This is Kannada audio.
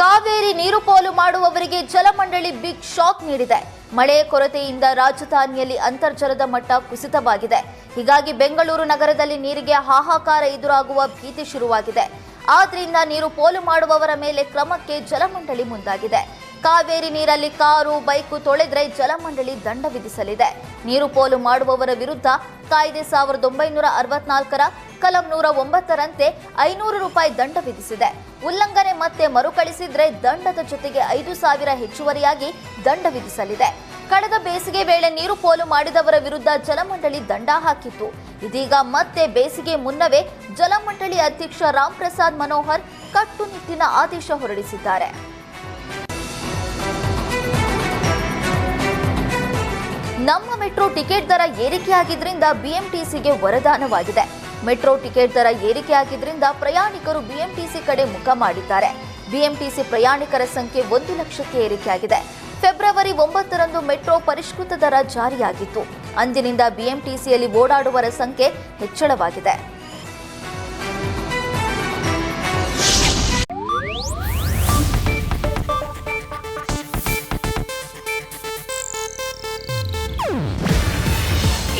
ಕಾವೇರಿ ನೀರು ಪೋಲು ಮಾಡುವವರಿಗೆ ಜಲಮಂಡಳಿ ಬಿಗ್ ಶಾಕ್ ನೀಡಿದೆ. ಮಳೆ ಕೊರತೆಯಿಂದ ರಾಜಧಾನಿಯಲ್ಲಿ ಅಂತರ್ಜಲದ ಮಟ್ಟ ಕುಸಿತವಾಗಿದೆ. ಹೀಗಾಗಿ ಬೆಂಗಳೂರು ನಗರದಲ್ಲಿ ನೀರಿಗೆ ಹಾಹಾಕಾರ ಎದುರಾಗುವ ಭೀತಿ ಶುರುವಾಗಿದೆ. ಆದ್ರಿಂದ ನೀರು ಪೋಲು ಮಾಡುವವರ ಮೇಲೆ ಕ್ರಮಕ್ಕೆ ಜಲಮಂಡಳಿ ಮುಂದಾಗಿದೆ. ಕಾವೇರಿ ನೀರಲ್ಲಿ ಕಾರು, ಬೈಕು ತೊಳೆದ್ರೆ ಜಲಮಂಡಳಿ ದಂಡ ವಿಧಿಸಲಿದೆ. ನೀರು ಪೋಲು ಮಾಡುವವರ ವಿರುದ್ಧ ಕಾಯ್ದೆ ಸಾವಿರದ ಒಂಬೈನೂರ ಅರವತ್ನಾಲ್ಕರ ಕಲಂ ನೂರ ಒಂಬತ್ತರಂತೆ ಐನೂರು ರೂಪಾಯಿ ದಂಡ ವಿಧಿಸಿದೆ. ಉಲ್ಲಂಘನೆ ಮತ್ತೆ ಮರುಕಳಿಸಿದ್ರೆ ದಂಡದ ಜೊತೆಗೆ ಐದು ಸಾವಿರ ಹೆಚ್ಚುವರಿಯಾಗಿ ದಂಡ ವಿಧಿಸಲಿದೆ. ಕಳೆದ ಬೇಸಿಗೆ ವೇಳೆ ನೀರು ಪೋಲು ಮಾಡಿದವರ ವಿರುದ್ಧ ಜಲಮಂಡಳಿ ದಂಡ ಹಾಕಿತ್ತು. ಇದೀಗ ಮತ್ತೆ ಬೇಸಿಗೆ ಮುನ್ನವೇ ಜಲಮಂಡಳಿ ಅಧ್ಯಕ್ಷ ರಾಮ್ ಪ್ರಸಾದ್ ಮನೋಹರ್ ಕಟ್ಟುನಿಟ್ಟಿನ ಆದೇಶ ಹೊರಡಿಸಿದ್ದಾರೆ. ನಮ್ಮ ಮೆಟ್ರೋ ಟಿಕೆಟ್ ದರ ಏರಿಕೆಯಾಗಿದ್ದರಿಂದ ಬಿಎಂಟಿಸಿಗೆ ವರದಾನವಾಗಿದೆ. ಮೆಟ್ರೋ ಟಿಕೆಟ್ ದರ ಏರಿಕೆಯಾಗಿದ್ದರಿಂದ ಪ್ರಯಾಣಿಕರು ಬಿಎಂಟಿಸಿ ಕಡೆ ಮುಖ ಮಾಡಿದ್ದಾರೆ. ಬಿಎಂಟಿಸಿ ಪ್ರಯಾಣಿಕರ ಸಂಖ್ಯೆ ಒಂದು ಲಕ್ಷಕ್ಕೆ ಏರಿಕೆಯಾಗಿದೆ. ಫೆಬ್ರವರಿ ಒಂಬತ್ತರಂದು ಮೆಟ್ರೋ ಪರಿಷ್ಕೃತ ದರ ಜಾರಿಯಾಗಿತ್ತು. ಅಂದಿನಿಂದ ಬಿಎಂಟಿಸಿಯಲ್ಲಿ ಓಡಾಡುವರ ಸಂಖ್ಯೆ ಹೆಚ್ಚಳವಾಗಿದೆ.